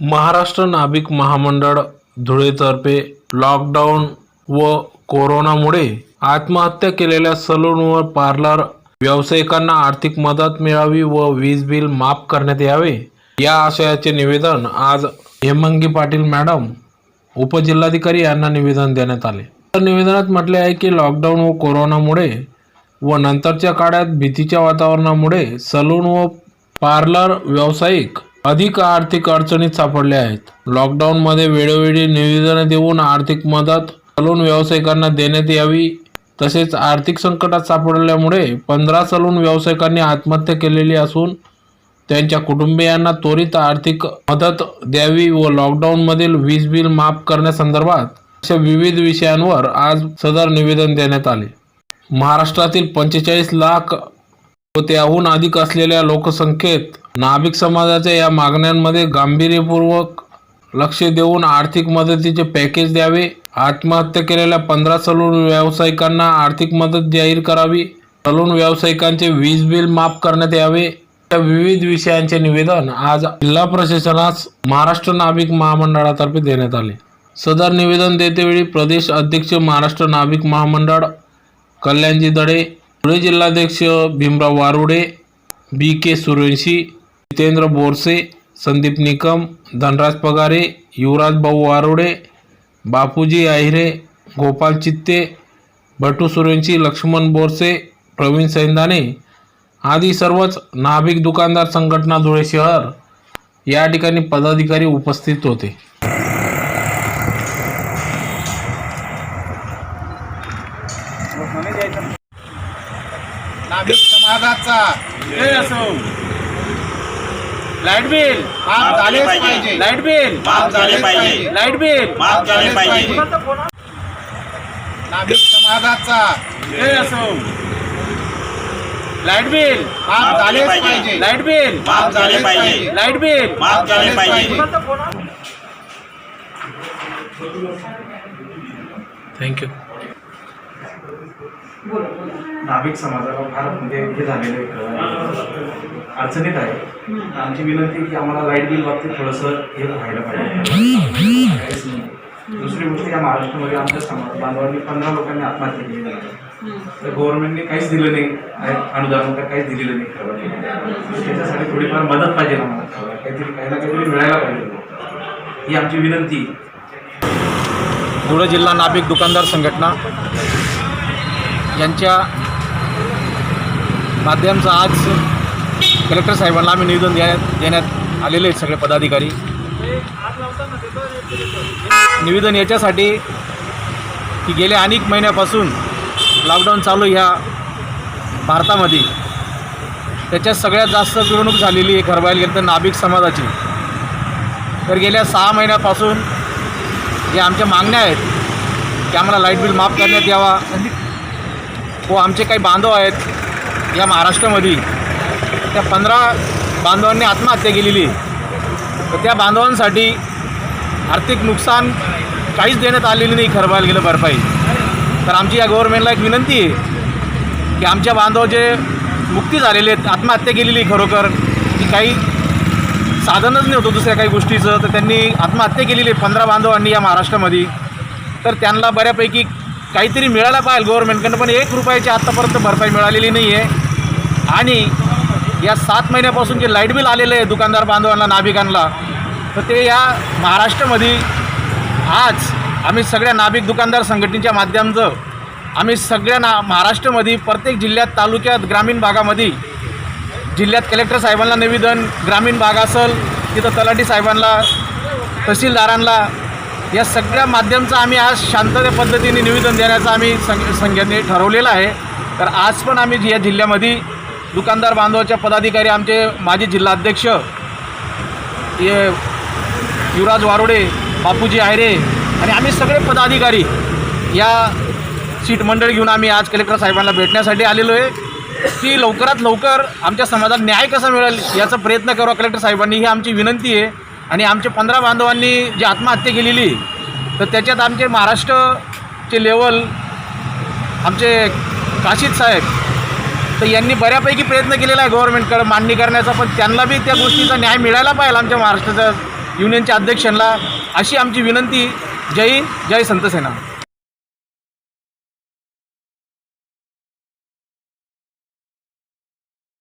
महाराष्ट्र नाभिक महामंडळ धुळेतर्फे लॉकडाऊन व कोरोनामुळे आत्महत्या केलेल्या सलून व पार्लर व्यावसायिकांना आर्थिक मदत मिळावी व वीज बिल माफ करण्यात यावे या आशयाचे निवेदन आज हेमंगी पाटील मॅडम उपजिल्हाधिकारी यांना निवेदन देण्यात आले. तर निवेदनात म्हटले आहे की लॉकडाऊन व कोरोनामुळे व नंतरच्या काळात भीतीच्या वातावरणामुळे सलून व पार्लर व्यावसायिक अधिक आर्थिक अडचणीत सापडले आहेत. लॉकडाऊनमध्ये वेळोवेळी निवेदनं देऊन आर्थिक मदत सलून व्यावसायिकांना देण्यात यावी तसेच आर्थिक संकटात सापडल्यामुळे पंधरा सलून व्यावसायिकांनी आत्महत्या केलेली असून त्यांच्या कुटुंबियांना त्वरित आर्थिक मदत द्यावी व लॉकडाऊनमधील वीज बिल माफ करण्यासंदर्भात अशा विविध विषयांवर आज सदर निवेदन देण्यात आले. महाराष्ट्रातील पंचेचाळीस लाख व त्याहून अधिक असलेल्या लोकसंख्येत नाभिक समाजाच्या या मागण्यांमध्ये गांभीर्यपूर्वक लक्ष देऊन आर्थिक मदतीचे पॅकेज द्यावे. आत्महत्या केलेल्या पंधरा सलून व्यावसायिकांना आर्थिक मदत जाहीर करावी. सलून व्यावसायिकांचे वीज बिल माफ करण्यात यावे. या विविध विषयांचे निवेदन आज जिल्हा प्रशासनास महाराष्ट्र नाभिक महामंडळातर्फे देण्यात आले. सदर निवेदन देतेवेळी प्रदेश अध्यक्ष महाराष्ट्र नाभिक महामंडळ कल्याणजी दडे पुणे जिल्हाध्यक्ष भीमराव वारुडे बी के सूर्यवंशी जितेंद्र बोरसे संदीप निकम धनराज पगारे युवराज भाऊ वारोडे बापूजी आहिरे गोपाल चित्ते भटू सुरेंशी लक्ष्मण बोरसे प्रवीण सैंदाने आदी सर्वच नाभिक दुकानदार संघटना धुळे शहर या ठिकाणी पदाधिकारी उपस्थित होते. नाभिक समाजाचा. Light bill. माफ झालेच पाहिजे. Light bill. माफ झाले पाहिजे. Light bill. माफ झाले पाहिजे. नाभिक समाजाचा. जय असो. Light bill. माफ झालेच पाहिजे. Light bill. माफ झाले पाहिजे. Light bill. माफ झाले पाहिजे. थँक्यू नाभिक समाजाला फार म्हणजे हे झालेलं आहे अडचणीत आहे. आमची विनंती की आम्हाला लाइट बिल बाबतीत थोडंसं हे व्हायला पाहिजे. काहीच नाही. दुसरी गोष्ट या महाराष्ट्रामध्ये आमच्या समाज बांधवांनी पंधरा लोकांनी आत्महत्या केली. आहे तर गव्हर्नमेंटने काहीच दिलं नाही. अनुदान वगैरे काहीच दिलेलं नाही. खरं त्याच्यासाठी थोडीफार मदत पाहिजे आम्हाला. काहीतरी काही ना काहीतरी मिळायला पाहिजे. ही आमची विनंती. धुळे जिल्हा नाभिक दुकानदार संघटना. यांच्या माध्यमचं आज कलेक्टर साहेबांना आम्ही निवेदन देण्यात देण्यात आलेले आहेत सगळे पदाधिकारी. निवेदन याच्यासाठी की गेल्या अनेक महिन्यापासून लॉकडाऊन चालू ह्या भारतामध्ये. त्याच्यात सगळ्यात जास्त पिरवणूक झालेली आहे खरबायला गेलं तर नाभिक समाजाची. तर गेल्या सहा महिन्यापासून जे आमच्या मागण्या आहेत की आम्हाला लाइट बिल माफ करण्यात यावा. व आमचे काही बांधव आहेत या महाराष्ट्रामध्ये. त्या पंधरा बांधवांनी आत्महत्या केलेली आहे. तर त्या बांधवांसाठी आर्थिक नुकसान काहीच देण्यात आलेली नाही खरबायला गेलं भरपाई. तर आमची या गव्हर्नमेंटला एक विनंती आहे की आमच्या बांधव जे मुक्ती झालेले आहेत आत्महत्या केलेली आहे खरोखर की काही साधनच नव्हतं दुसऱ्या काही गोष्टीचं. तर त्यांनी आत्महत्या केलेली आहे पंधरा बांधवांनी या महाराष्ट्रामध्ये. तर त्यांना बऱ्यापैकी काहीतरी मिळायला पाहिजे गव्हर्नमेंटकडनं पण एक रुपयाची आत्तापर्यंत भरपाई मिळालेली नाही आहे आणि या सात महिन्यापासून जे लाइट बिल आलेलं आहे दुकानदार बांधवांना नाभिकांना तर ते या महाराष्ट्रामध्ये आज आम्ही सगळ्या नाभिक दुकानदार संघटनेच्या माध्यमाचं आम्ही सगळ्या ना महाराष्ट्रामध्ये प्रत्येक जिल्ह्यात तालुक्यात ग्रामीण भागामध्ये जिल्ह्यात कलेक्टर साहेबांना निवेदन ग्रामीण भाग असेल तिथं तलाठी साहेबांना तहसीलदारांना या सगळ्या माध्यमचं आम्ही आज शांतते पद्धतीने निवेदन देण्याचं आम्ही संघ संघाने ठरवलेलं आहे. तर आज पण आम्ही या जिल्ह्यामध्ये दुकानदार बांधवाच्या पदाधिकारी आमचे माजी जिल्हाध्यक्ष ये युवराज वारोडे बापूजी आयरे आणि आम्ही सगळे पदाधिकारी या सीट मंडळ घेऊन आम्ही आज कलेक्टर साहेबांना भेटण्यासाठी आलेलो आहे. की लवकरात लवकर आमच्या समाजात न्याय कसा मिळेल याचा प्रयत्न करू कलेक्टर साहेबांनी ही आमची विनंती आहे. आणि आमचे पंधरा बांधवांनी जी आत्महत्या केलेली तर त्याच्यात आमचे महाराष्ट्रचे लेवल आमचे काशीद साहेब तर यांनी बऱ्यापैकी प्रयत्न केलेला आहे गव्हर्नमेंटकडे मांडणी करण्याचा पण त्यांना बी त्या गोष्टीचा न्याय मिळायला पाहिजे आमच्या महाराष्ट्राच्या युनियनच्या अध्यक्षांना अशी आमची विनंती. जय जय संतसेना.